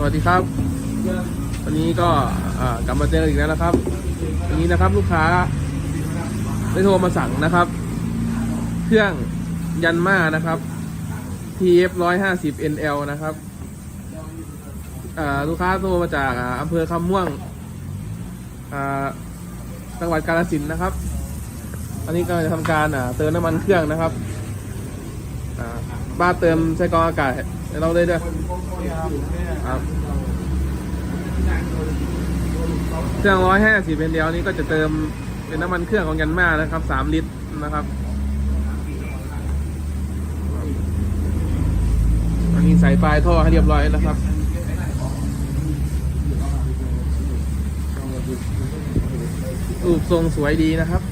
สวัสดีครับ วันนี้ก็กลับมาเจอกันอีกแล้วนะครับ วันนี้นะครับลูกค้าได้โทรมาสั่งนะครับ เครื่องยันมานะครับ TF 150 NL นะครับลูกค้าโทรมาจากออำเภอคำม่วงจังหวัดกาฬสินธุ์นะครับ อันนี้ก็จะทำการเติมน้ำมันเครื่องนะครับ อ่าบ้าเติมใช้กรองอากาศให้เราได้ด้วยครับเครื่องร้อยห้าสิบเป็นเดียวนี้ก็จะเติมเป็นน้ำมันเครื่องของยันมานะครับสามลิตรนะครับ อันนี้ใส่ปลายท่อให้เรียบร้อยนะครับรูปทรงสวยดีนะครับ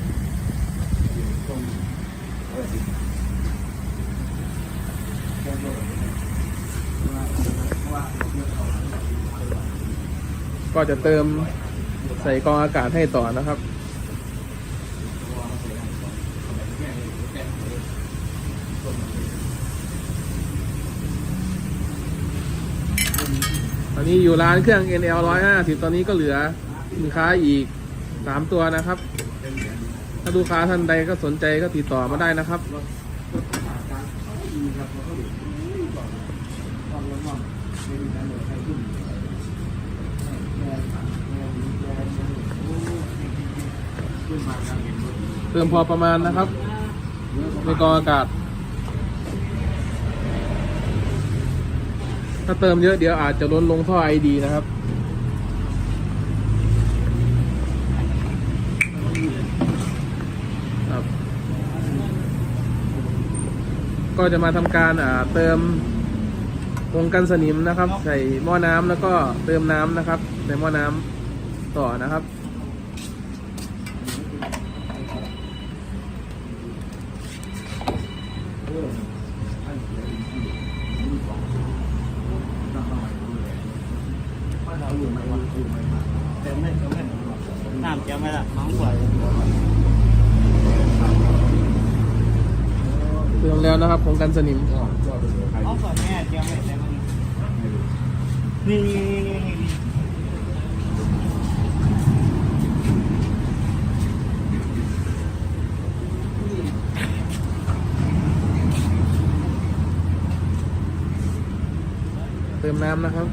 ก็จะเติมใส่กองอากาศให้ต่อนะครับ ตอนนี้อยู่ร้านเครื่อง NL 150 ตอนนี้ก็เหลือสินค้าอีก 3 ตัวนะครับ ถ้าลูกค้าท่านใดก็สนใจก็ติดต่อมาได้นะครับ เติมพอประมาณนะครับในกองอากาศ ถ้าเติมเยอะเดี๋ยวอาจจะล้นลงท่อไอดีนะครับครับ ก็จะมาทำการเติมวงกันสนิมนะครับ ใส่หม้อน้ำแล้วก็เติมน้ำนะครับ ในหม้อน้ำต่อนะครับ น้ำเจียวไหมล่ะน้องสวยเติมแล้วนะครับวงกันสนิมน้องสวยแม่เจียวไหมแต่มันนี่นี่นี่นี่นี่เติมน้ำนะครับ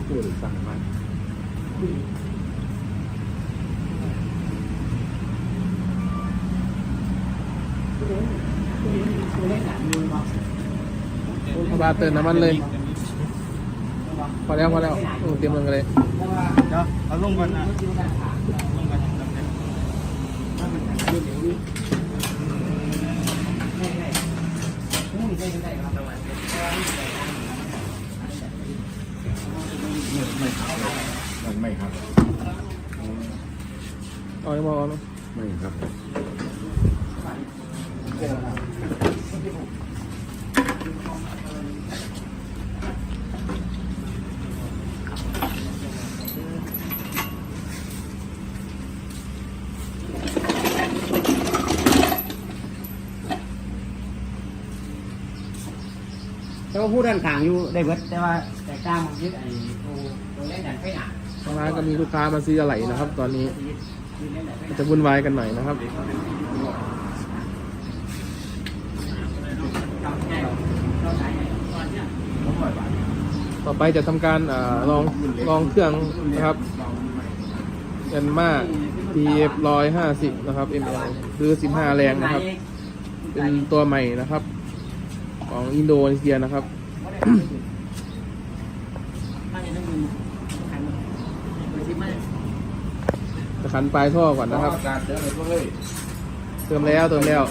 ก็คือสั่งมาเอาบาเติมน้ำมันเลย พอแล้วพอแล้วเตรียมลงกันเลยเดี๋ยวเอาลงก่อนนะลงก่อน เอาให้พอเนอะไม่ครับแต่ว่าผู้ด้านข้างอยู่ได้เบิดแต่ว่าแต่กล้างมันยึดไอ้ตัวตัวเล่นดันไปหนาทางร้านก็มีลูกค้ามาซื้ออะไรนะครับ ตอนนี้ มันไปหนาจะวุ่นวายกันหน่อยนะครับต่อไปจะทำการอลองลองเครื่องนะครับยันมา TF 150 นะครับ ML คือ 15 แรงนะครับ เป็นตัวใหม่นะครับ ของอินโดนีเซียนะครับ จะ ขันปลายท่อก่อนนะครับ การเจอเลยก็เลยเติมแล้วเติมแล้ว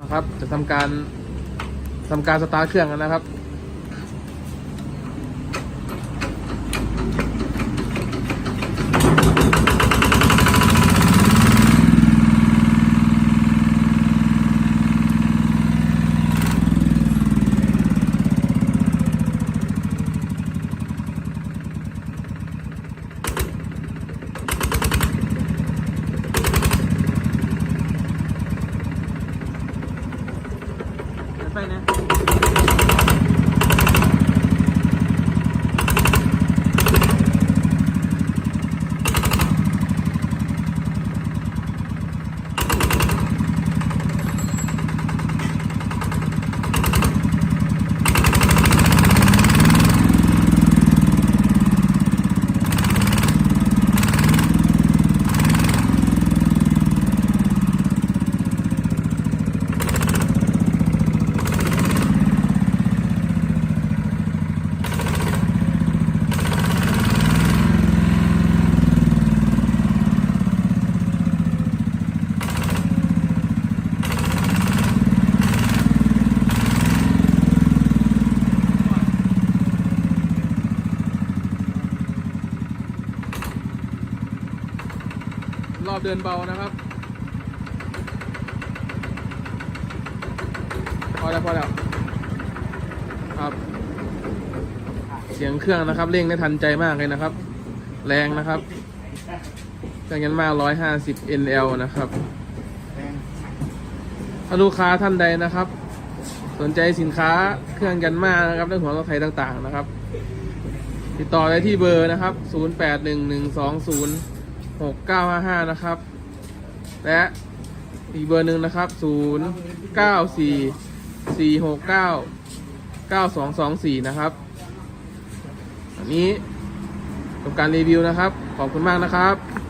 นะครับจะทำการทำการสตาร์ทเครื่องกันนะครับ เดินเบานะครับพอแล้วพอแล้วครับ เสียงเครื่องนะครับเร่งได้ทันใจมากเลยนะครับ แรงนะครับเครื่องยันมา 150 NL นะครับถ้าลูกค้าท่านใดนะครับ สนใจสินค้าเครื่องยันมานะครับเรื่องหัวรถไถต่างๆนะครับ ติดต่อได้ที่เบอร์นะครับ 081120 6955นะครับ และอีกเบอร์หนึ่งนะครับ094 469 9224นะครับ อันนี้จบการรีวิวนะครับ ขอบคุณมากนะครับ